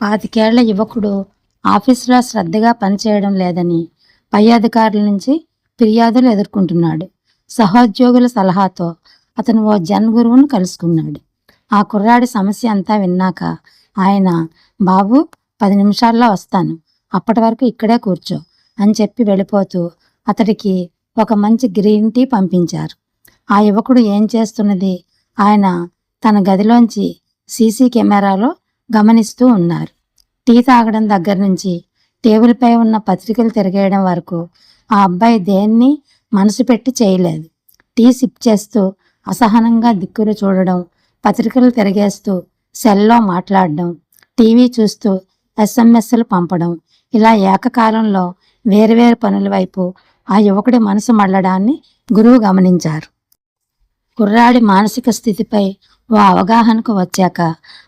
పాతికేళ్ళ యువకుడు ఆఫీసులో శ్రద్ధగా పనిచేయడం లేదని పై అధికారుల నుంచి ఫిర్యాదులు ఎదుర్కొంటున్నాడు. సహోద్యోగుల సలహాతో అతను ఓ జన్ గురువును కలుసుకున్నాడు. ఆ కుర్రాడి సమస్య అంతా విన్నాక ఆయన బాబు పది నిమిషాల్లో వస్తాను. అప్పటి వరకు ఇక్కడే కూర్చో అని చెప్పి వెళ్ళిపోతూ అతడికి ఒక మంచి గ్రీన్ టీ పంపించారు. ఆ యువకుడు ఏం చేస్తున్నది? ఆయన తన గదిలోంచి సీసీ కెమెరాలో గమనిస్తూ ఉన్నారు. టీ తాగడం దగ్గర నుంచి టేబుల్పై ఉన్న పత్రికలు తిరగేయడం వరకు ఆ అబ్బాయి దేన్ని మనసు పెట్టి చేయలేదు. టీ సిప్ చేస్తూ అసహనంగా దిక్కులు చూడడం పత్రికలు తిరగేస్తూ సెల్లో మాట్లాడడం టీవీ చూస్తూ ఎస్ఎంఎస్లు పంపడం ఇలా ఏకకాలంలో వేరువేరు పనుల వైపు ఆ యువకుడి మనసు మళ్ళడాన్ని గురువు గమనించారు. కుర్రాడి మానసిక స్థితిపై ఓ అవగాహనకు వచ్చాక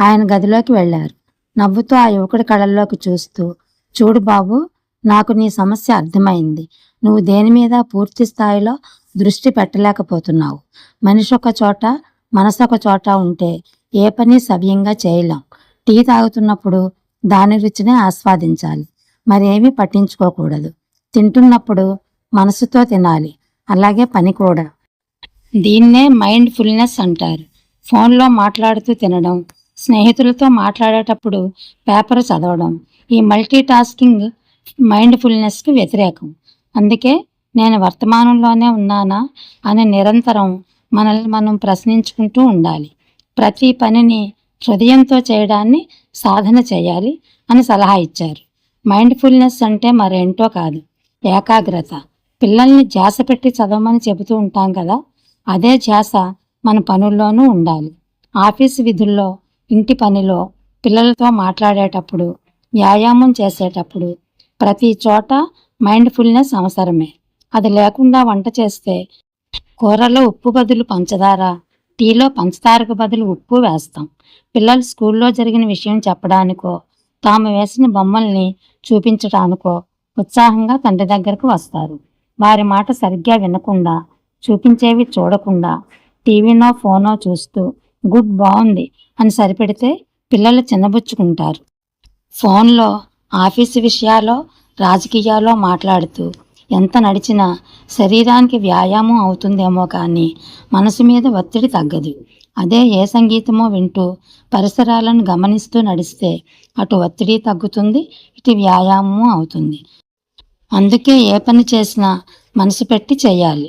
ఆయన గదిలోకి వెళ్ళారు. నవ్వుతూ ఆ యువకుడి కళ్ళల్లోకి చూస్తూ చూడు బాబు నాకు నీ సమస్య అర్థమైంది. నువ్వు దేని మీద పూర్తి స్థాయిలో దృష్టి పెట్టలేకపోతున్నావు. మనిషి ఒక చోట మనసు ఒక చోట ఉంటే ఏ పని సవ్యంగా చేయలేం. టీ తాగుతున్నప్పుడు దాని రుచిని ఆస్వాదించాలి. మరేమీ పట్టించుకోకూడదు. తింటున్నప్పుడు మనసుతో తినాలి. అలాగే పని కూడా. దీన్నే మైండ్ ఫుల్నెస్ అంటారు. ఫోన్లో మాట్లాడుతూ తినడం స్నేహితులతో మాట్లాడేటప్పుడు పేపర్ చదవడం ఈ మల్టీ టాస్కింగ్ మైండ్ ఫుల్నెస్కి వ్యతిరేకం. అందుకే నేను వర్తమానంలోనే ఉన్నానా అని నిరంతరం మనల్ని మనం ప్రశ్నించుకుంటూ ఉండాలి. ప్రతి పనిని హృదయంతో చేయడాన్ని సాధన చేయాలి అని సలహా ఇచ్చారు. మైండ్ ఫుల్నెస్ అంటే మరేంటో కాదు ఏకాగ్రత. పిల్లల్ని జాస పెట్టి చదవమని చెబుతూ ఉంటాం కదా అదే ధ్యాస మన పనుల్లోనూ ఉండాలి. ఆఫీసు విధుల్లో ఇంటి పనిలో పిల్లలతో మాట్లాడేటప్పుడు వ్యాయామం చేసేటప్పుడు ప్రతి చోట మైండ్ఫుల్నెస్ అవసరమే. అది లేకుండా వంట చేస్తే కూరలో ఉప్పు బదులు పంచదార టీలో పంచదారకు బదులు ఉప్పు వేస్తాం. పిల్లలు స్కూల్లో జరిగిన విషయం చెప్పడానికో తాము వేసిన బొమ్మల్ని చూపించడానికో ఉత్సాహంగా తండ్రి దగ్గరకు వస్తారు. వారి మాట సరిగ్గా వినకుండా చూపించేవి చూడకుండా టీవీనో ఫోనో చూస్తూ గుడ్ బాగుంది అని సరిపెడితే పిల్లలు చిన్నబుచ్చుకుంటారు. ఫోన్లో ఆఫీసు విషయాలో రాజకీయాల్లో మాట్లాడుతూ ఎంత నడిచినా శరీరానికి వ్యాయామం అవుతుందేమో కానీ మనసు మీద ఒత్తిడి తగ్గదు. అదే ఏ సంగీతమో వింటూ పరిసరాలను గమనిస్తూ నడిస్తే అటు ఒత్తిడి తగ్గుతుంది ఇటు వ్యాయామము అవుతుంది. అందుకే ఏ పని చేసినా మనసు పెట్టి చేయాలి.